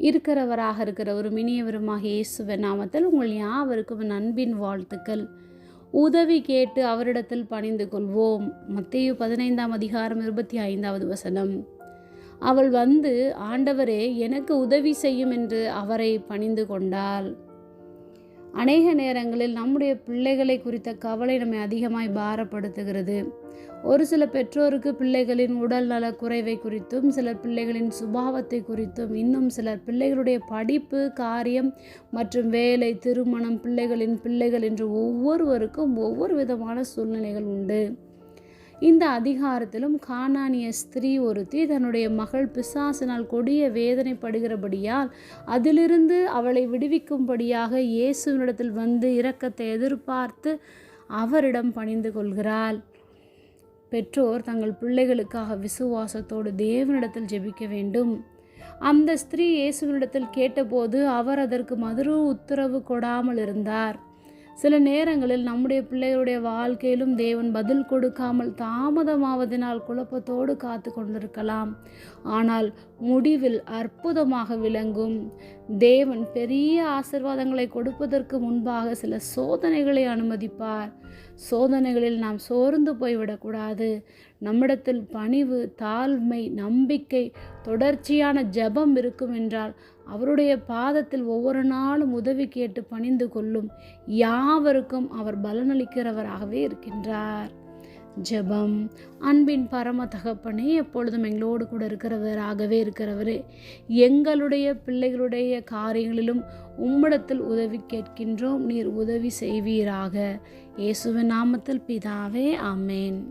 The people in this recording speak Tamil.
இருக்கிறவராக இருக்கிற ஒரு மினியவருமாக இயேசுவின் நாமத்தில் உங்கள் யாவருக்கும் அன்பின் வாழ்த்துக்கள். உதவி கேட்டு அவரிடத்தில் பணிந்து கொள்வோம். மத்திய பதினைந்தாம் அதிகாரம் இருபத்தி ஐந்தாவது வசனம். அவள் வந்து ஆண்டவரே எனக்கு உதவி செய்யும் என்று அவரை பணிந்து கொண்டாள். அநேக நேரங்களில் நம்முடைய பிள்ளைகளை குறித்த கவலை நம்மை அதிகமாய் பாரப்படுத்துகிறது. ஒரு சில பெற்றோருக்கு பிள்ளைகளின் உடல் நல குறைவை குறித்தும் சிலர் பிள்ளைகளின் சுபாவத்தை குறித்தும் இன்னும் சிலர் பிள்ளைகளுடைய படிப்பு காரியம் மற்றும் வேலை திருமணம் பிள்ளைகளின் பிள்ளைகள் என்று ஒவ்வொருவருக்கும் ஒவ்வொரு விதமான சூழ்நிலைகள் உண்டு. இந்த அதிகாரத்திலும் கானானிய ஸ்திரீ ஒருத்தி தன்னுடைய மகள் பிசாசினால் கொடிய வேதனைப்படுகிறபடியால் அதிலிருந்து அவளை விடுவிக்கும்படியாக இயேசுவினிடத்தில் வந்து இரக்கத்தை எதிர்பார்த்து அவரிடம் பணிந்து கொள்கிறாள். பெற்றோர் தங்கள் பிள்ளைகளுக்காக விசுவாசத்தோடு தேவனிடத்தில் ஜெபிக்க வேண்டும். அந்த ஸ்திரீ இயேசுவினிடத்தில் கேட்டபோது அவர் அதற்கு மதுரு உத்தரவு கொடாமல் இருந்தார். சில நேரங்களில் நம்முடைய பிள்ளைகளுடைய வாழ்க்கையிலும் தேவன் பதில் கொடுக்காமல் தாமதமாவதினால் குழப்பத்தோடு காத்து கொண்டிருக்கலாம். ஆனால் முடிவில் அற்புதமாக விளங்கும். தேவன் பெரிய ஆசிர்வாதங்களை கொடுப்பதற்கு முன்பாக சில சோதனைகளை அனுமதிப்பார். சோதனைகளில் நாம் சோர்ந்து போய்விடக்கூடாது. நம்மிடத்தில் பணிவு தாழ்மை நம்பிக்கை தொடர்ச்சியான ஜெபம் இருக்கும் என்றால் அவருடைய பாதத்தில் ஒவ்வொரு நாளும் உதவி கேட்டு பணிந்து கொள்ளும் யாவருக்கும் அவர் பலனளிக்கிறவராகவே இருக்கின்றார். ஜெபம். அன்பின் பரம தகப்பனே எப்பொழுதும் எங்களோடு கூட இருக்கிறவராகவே இருக்கிறவரே எங்களுடைய பிள்ளைகளுடைய காரியங்களிலும் உம்மிடத்தில் உதவி கேட்கின்றோம். நீர் உதவி செய்வீராக. இயேசுவின் நாமத்தில் பிதாவே ஆமேன்.